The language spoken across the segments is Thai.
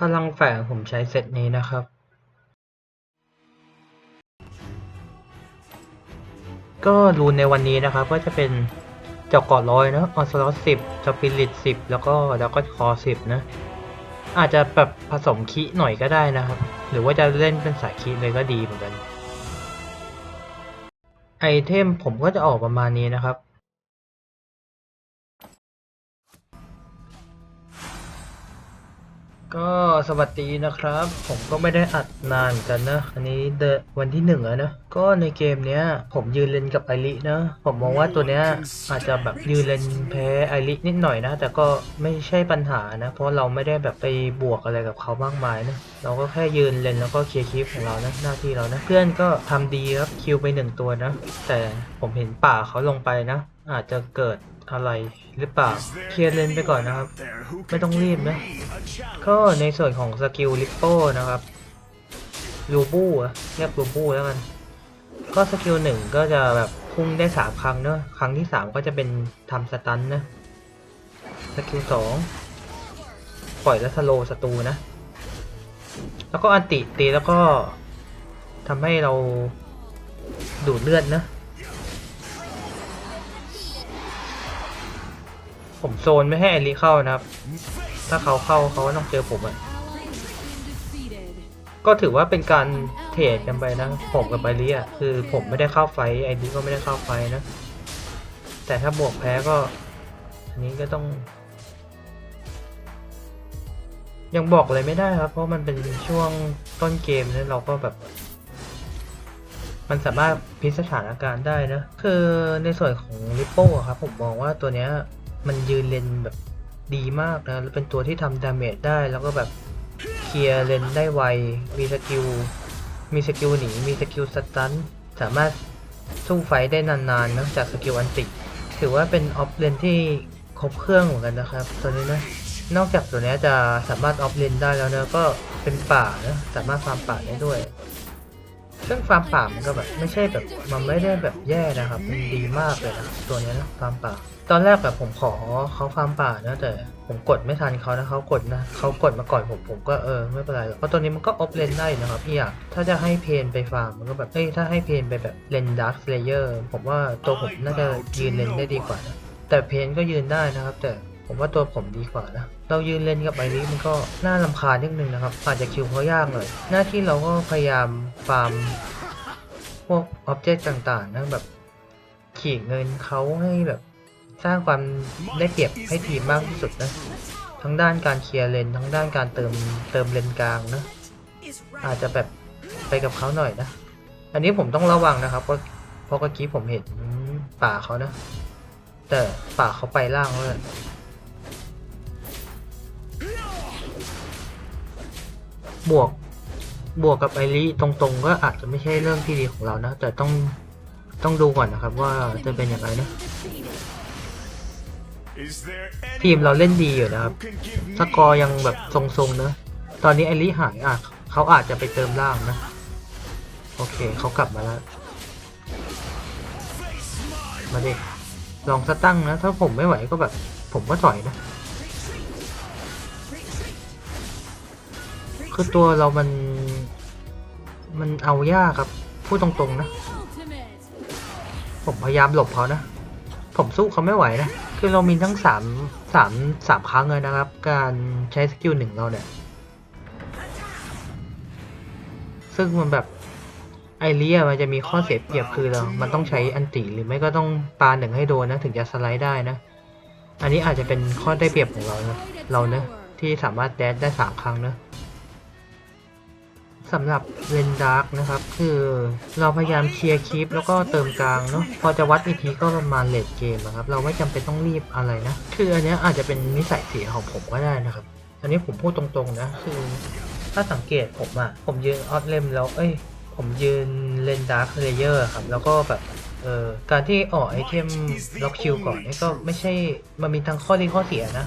พลังแฝงผมใช้เซตนี้นะครับ ก็รูนในวันนี้นะครับก็จะเป็น จาะเกาะร้อยนะออนสล็อตสิบสปิริตสิบแล้วก็แล้วก็คอสิบนะ อาจจะแบบผสมคีหน่อยก็ได้นะครับ หรือว่าจะเล่นเป็นสายคีเลยก็ดีเหมือนกัน ไอเทมผมก็จะออกประมาณนี้นะครับ ก็สวัสดีนะครับ ผมก็ไม่ได้อัดนานกันนะ อันนี้เดวันที่หนึ่งแล้วนะ ก็ในเกมเนี้ย ผมยืนเลนกับไอรินะ ผมมองว่าตัวเนี้ยอาจจะแบบยืนเลนแพ้ไอรินิดหน่อยนะ แต่ก็ไม่ใช่ปัญหานะ เพราะเราไม่ได้แบบไปบวกอะไรกับเขามากมายนะ เราก็แค่ยืนเลนแล้วก็เคลียร์คลิปของเรานะหน้าที่เรานะ เพื่อนก็ทำดีครับคิวไปหนึ่งตัวนะ แต่ผมเห็นป่าเขาลงไปนะอาจจะเกิดอะไรหรือเปล่า เคลียร์เลนไปก่อนนะครับ There who ไม่ต้องรีบนะ be a challenge. ก็ในส่วนของสกิลลิปโป้นะครับลูบูอะเรียกลูบูแล้วกัน ก็สกิลหนึ่งก็จะแบบพุ่งได้สามครั้งเนอะครั้งที่สามก็จะเป็นทำสตันนะสกิลสองปล่อยแล้วสโลว์ศัตรูนะ แล้วก็อันติตีแล้วก็ทำให้เราดูดเลือดนะ ผมโซนไม่ให้ไอริเข้านะครับ ถ้าเขาเข้าเขาก็ต้องเจอผมอะก็ถือว่าเป็นการเทรดกันไปนะ ผมกับไอริอะคือผมไม่ได้เข้าไฟไอริก็ไม่ได้เข้าไฟนะ แต่ถ้าบวกแพ้ก็อันนี้ก็ต้อง ยังบอกอะไรไม่ได้ครับ เพราะมันเป็นช่วงต้นเกมนะเราก็แบบ มันสามารถพิสถานการณ์ได้นะ คือในส่วนของลิปโป้ครับ ผมมองว่าตัวเนี้ย มันยืนเลนแบบดีมากนะแล้วเป็นตัวที่ทำดาเมจได้แล้วก็แบบเคลียร์เลนได้ไว มีสกิล มีสกิลหนี มีสกิลสตัน สามารถสู้ไฟได้นานๆนะจากสกิลอันติถือว่าเป็นออฟเลนที่ครบเครื่องเหมือนกันนะครับ ตัวนี้นะ นอกจากตัวนี้จะสามารถออฟเลนได้แล้วนะก็เป็นป่านะ สามารถฟาร์มป่าได้ด้วย ซึ่งฟาร์มป่ามันก็แบบไม่ใช่แบบมันไม่ได้แบบแย่นะครับ มันดีมากเลยนะตัวนี้นะฟาร์มป่า ตอนแรกแบบผมขอเขาฟาร์มป่านะแต่ผมกดไม่ทันเขานะเขากดนะเขากดมาก่อนผมผมก็เออไม่เป็นไรเพราะตัวนี้มันก็ออฟเลนได้นะครับพี่อยากถ้าจะให้เพนไปฟาร์มมันก็แบบเอ้ยถ้าให้เพนไปแบบเลนดาร์คเลเยอร์ผมว่าตัวผมน่าจะยืนเลนได้ดีกว่านะแต่เพนก็ยืนได้นะครับ แต่ ผมว่าตัวผมดีกว่านะ เรายืนเล่นกับไอริมันก็น่าลำคาญนิดนึงนะครับ อาจจะคิวเขายากหน่อยหน้าที่เราก็พยายามฟาร์มพวกอ็อบเจกต์ต่างๆนะแบบขี่เงินเขาให้แบบสร้างความได้เปรียบให้ทีมมากที่สุดนะ ทั้งด้านการเคลียร์เลน ทั้งด้านการเติมเติมเลนกลางนะ อาจจะแบบไปกับเขาหน่อยนะ อันนี้ผมต้องระวังนะครับเพราะเพราะเมื่อกี้ผมเห็นป่าเขานะ แต่ป่าเขาไปล่างแล้ว บวกบวกกับไอริตรงๆ ก็อาจจะไม่ใช่เรื่องที่ดีของเรานะ แต่ต้องต้องดูก่อนนะครับว่าจะเป็นอย่างไรนะ ทีมเราเล่นดีอยู่นะครับสกอร์ยังแบบทรงๆนะตอนนี้ไอริหายอะเขาอาจจะไปเติมล่างนะ โอเคเขากลับมาแล้ว มาดิลองสตั้งนะ ถ้าผมไม่ไหวก็แบบ ผมก็ถอยนะ คือตัวเรามัน มันเอายากครับ พูดตรงๆนะ ผมพยายามหลบเขานะ ผมสู้เขาไม่ไหวนะ คือเรามีทั้งสามสามสามครั้งเลยนะครับ การใช้สกิลหนึ่งเราเนี่ย ซึ่งมันแบบไอเลียมันจะมีข้อเสียเปรียบคือเรา มันต้องใช้อันติหรือไม่ก็ต้องปาหนึ่งให้โดนนะ ถึงจะสไลด์ได้นะ อันนี้อาจจะเป็นข้อได้เปรียบของเรานะเราเนะที่สามารถแดดได้สามครั้งนะ สำหรับเลนดาร์กนะครับ คือเราพยายามเคลียร์คลิปแล้วก็เติมกลางเนาะพอจะวัดอีกทีก็ประมาณเลดเกมนะครับ เราไม่จำเป็นต้องรีบอะไรนะ คืออันนี้อาจจะเป็นนิสัยเสียของผมก็ได้นะครับ อันนี้ผมพูดตรงๆนะ คือ ถ้าสังเกตผมอะผมยืนออฟเลมแล้วเอ้ย ผมยืนเลนดาร์คเลเยอร์ครับ แล้วก็แบบเออการที่ออกไอเทมล็อกคิวก่อนนี่ก็ไม่ใช่มันมีทั้งข้อดีข้อเสียนะ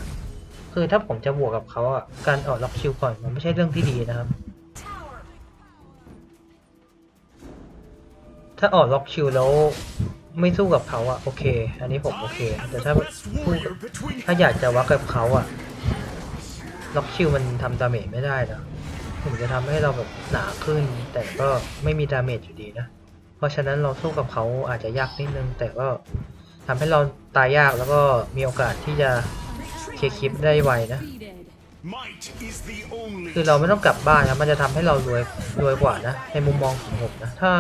คือถ้าผมจะบวกกับเขาอะการออกล็อกคิวก่อนมันไม่ใช่เรื่องที่ดีนะครับ ถ้าออกล็อกคิวแล้วไม่สู้กับเขาอะโอเค อันนี้ผมโอเค แต่ถ้า Best สู้ warrior between ถ้าอยากจะวัดกับเขาอะล็อกคิวมันทำดาเมจไม่ได้นะถึงจะทำให้เราแบบหนาขึ้น แต่ก็ไม่มีดาเมจอยู่ดีนะ เพราะฉะนั้นเราสู้กับเขาอาจจะยากนิดนึง แต่ก็ทำให้เราตายยากแล้วก็มีโอกาสที่จะเคลียร์คลิปได้ไวนะ คือเราไม่ต้องกลับบ้านนะมันจะทำให้เรารวยรวยกว่านะ ในมุมมองของผมนะ ถ้า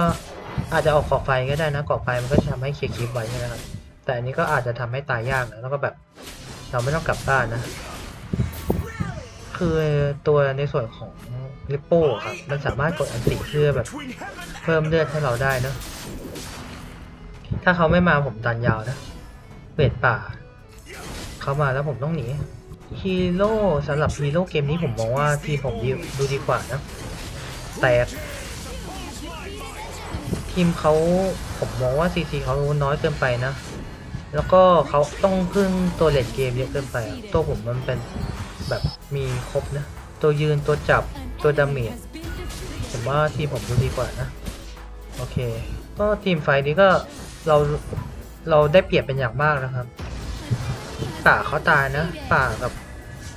อาจจะออกเกาะไฟก็ได้นะเกาะไฟมันก็จะทำให้เคลียร์คลิปไวใช่ไหมครับแต่อันนี้ก็อาจจะทำให้ตายยากนะแล้วก็แบบ เราไม่ต้องกลับบ้านนะ คือตัวในส่วนของลิปโป้ครับมันสามารถกดอันติเพื่อแบบ เพิ่มเลือดให้เราได้นะถ้าเขาไม่มาผมดันยาวนะเวทป่า เขามาแล้วผมต้องหนีฮีโร่สำหรับฮีโร่เกมนี้ผมมองว่าทีผมดีดูดีกว่านะ แต่ ทีมเขาผมมองว่าซีซีเขาน้อยเกินไปนะ แล้วก็เขาต้องพึ่งตัวเลดเกมเยอะเกินไป ตัวผมมันเป็นแบบมีครบนะ ตัวยืนตัวจับตัวดาเมจผมว่าทีมผมดูดีกว่านะ โอเค ก็ทีมไฟท์นี้ก็เราเราได้เปรียบเป็นอย่างมากนะครับป่าเขาตายนะ ป่ากับ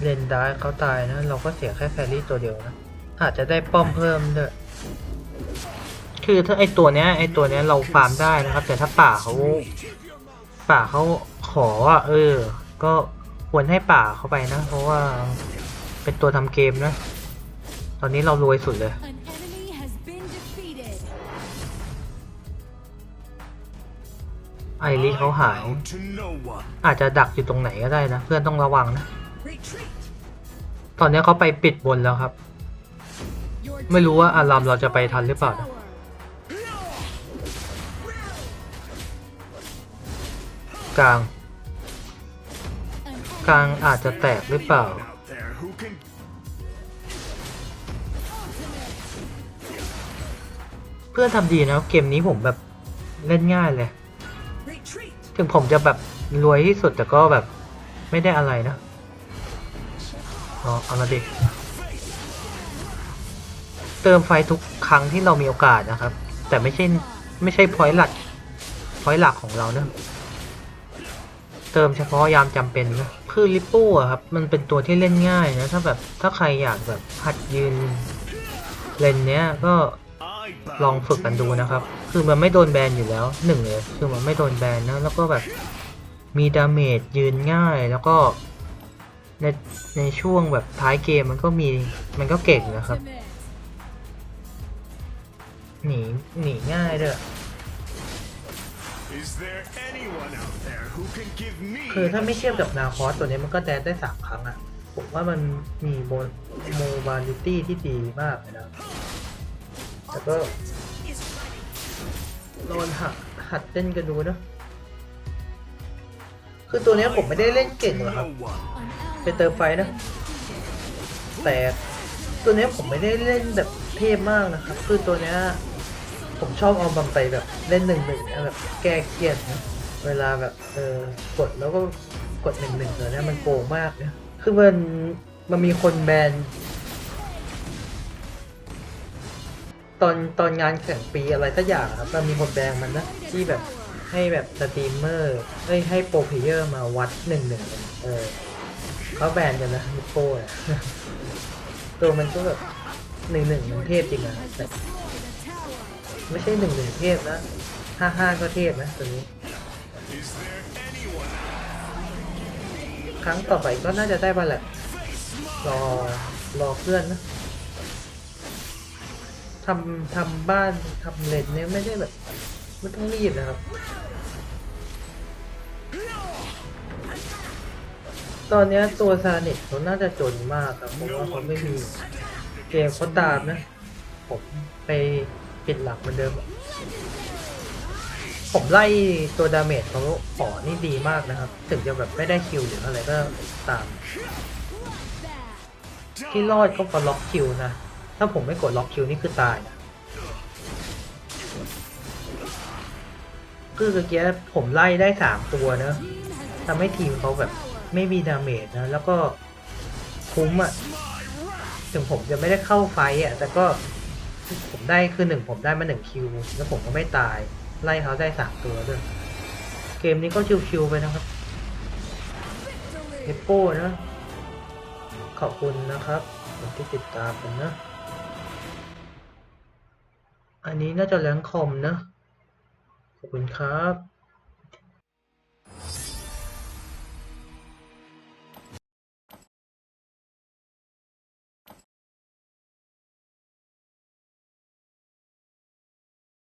เรนดาร์เขาตายนะ เราก็เสียแค่แฟรี่ตัวเดียวนะ อาจจะได้ป้อมเพิ่มด้วย คือถ้าไอตัวเนี้ยไอตัวเนี้ยเราฟาร์มได้นะครับ แต่ถ้าป่าเขาป่าเขาขออะเออ ก็ควรให้ป่าเขาไปนะ เพราะว่าเป็นตัวทำเกมนะ ตอนนี้เรารวยสุดเลย An enemy has been defeated. ไอริสเขาหาย bow to no one อาจจะดักอยู่ตรงไหนก็ได้นะ เพื่อนต้องระวังนะ retreat ตอนนี้เขาไปปิดบนแล้วครับ Your ไม่รู้ว่า team อารามเราจะไปทันหรือเปล่านะ กลาง กลางอาจจะแตกหรือเปล่า เพื่อนทำดีนะเกมนี้ผมแบบเล่นง่ายเลย ถึงผมจะแบบรวยที่สุดแต่ก็แบบไม่ได้อะไรนะ อ๋อ เอาละดิเติมไฟทุกครั้งที่เรามีโอกาสนะครับ แต่ไม่ใช่ ไม่ใช่พอยต์หลักพอยต์หลักของเราเนะ ติมเฉพาะยามจำเป็นนะคือลิปโป้อะครับ มันเป็นตัวที่เล่นง่ายนะ ถ้าแบบถ้าใครอยากแบบหัดยืนเลนเนี้ยก็ลองฝึกกันดูนะครับ คือมันไม่โดนแบนอยู่แล้วหนึ่งเลยคือมันไม่โดนแบนนะแล้วก็แบบมีดาเมจยืนง่ายแล้วก็ในในช่วงแบบท้ายเกมมันก็มีมันก็เก่งนะครับ หนีหนีง่ายด้วย คือถ้าไม่เทียบกับนาคอสตัวนี้มันก็แดนได้สามครั้งอะผมว่ามันมีโมโมบาลิตี้ที่ดีมากเลยนะแต่ก็ลองหัดหัดเล่นกันดูนะคือตัวนี้ผมไม่ได้เล่นเก่งหรอกครับไปเติมไฟนะ แต่ตัวนี้ผมไม่ได้เล่นแบบเทพมากนะครับ คือตัวนี้ ผมชอบเอาบัมไปแบบเล่นหนึ่งหนึ่งแบบแก้เครียดนะเวลาแบบเออกดแล้วก็กดหนึ่งหนึ่งตัวเนี้ยมันโกงมากเนี่ยคือมันมันมีคนแบนตอนตอนงานแข่งปีอะไรสักอย่างครับมันมีคนแบนมันนะที่แบบให้แบบสตรีมเมอร์เอ้ยให้โปรเพเยอร์มาวัดหนึ่งหนึ่งเออเขาแบนกันนะมิโป้ตัวมันก็แบบหนึ่งหนึ่งมันเทพจริงนะแต่ ไม่ใช่หนึ่งหนึ่งเทพนะห้าห้าก็เทพนะตัวนี้ ครั้งต่อไปก็น่าจะได้บ้างแหละรอรอเพื่อนนะทำทำบ้านทำเลนเนี่ยไม่ได้แบบไม่ต้องรีบนะครับ ตอนเนี้ยตัวซาเน็ตเขาน่าจะจนมากครับเพราะว่าเขาไม่มีเกมเขาตามนะ ผมไป ปิดหลักเหมือนเดิม ผมไล่ตัวดาเมจเขาขอนี่ดีมากนะครับ ถึงจะแบบไม่ได้คิวหรืออะไรก็ตาม ที่รอดก็พราะล็อกคิวนะ ถ้าผมไม่กดล็อกคิวนี่คือตายนะคือเมื่อกี้ผมไล่ได้สามตัวนะทำให้ทีมเขาแบบไม่มีดาเมจนะ แล้วก็คุ้มอะถึงผมจะไม่ได้เข้าไฟต์อะแต่ก็ ผมได้คือหนึ่งผมได้มาหนึ่งคิวแล้วผมก็ไม่ตาย ไล่เขาได้สามตัวด้วย เกมนี้ก็ชิวๆไปนะครับเอปโป้นะ ขอบคุณนะครับคนที่ติดตามผมนะ อันนี้น่าจะแรงคอมนะ ขอบคุณครับ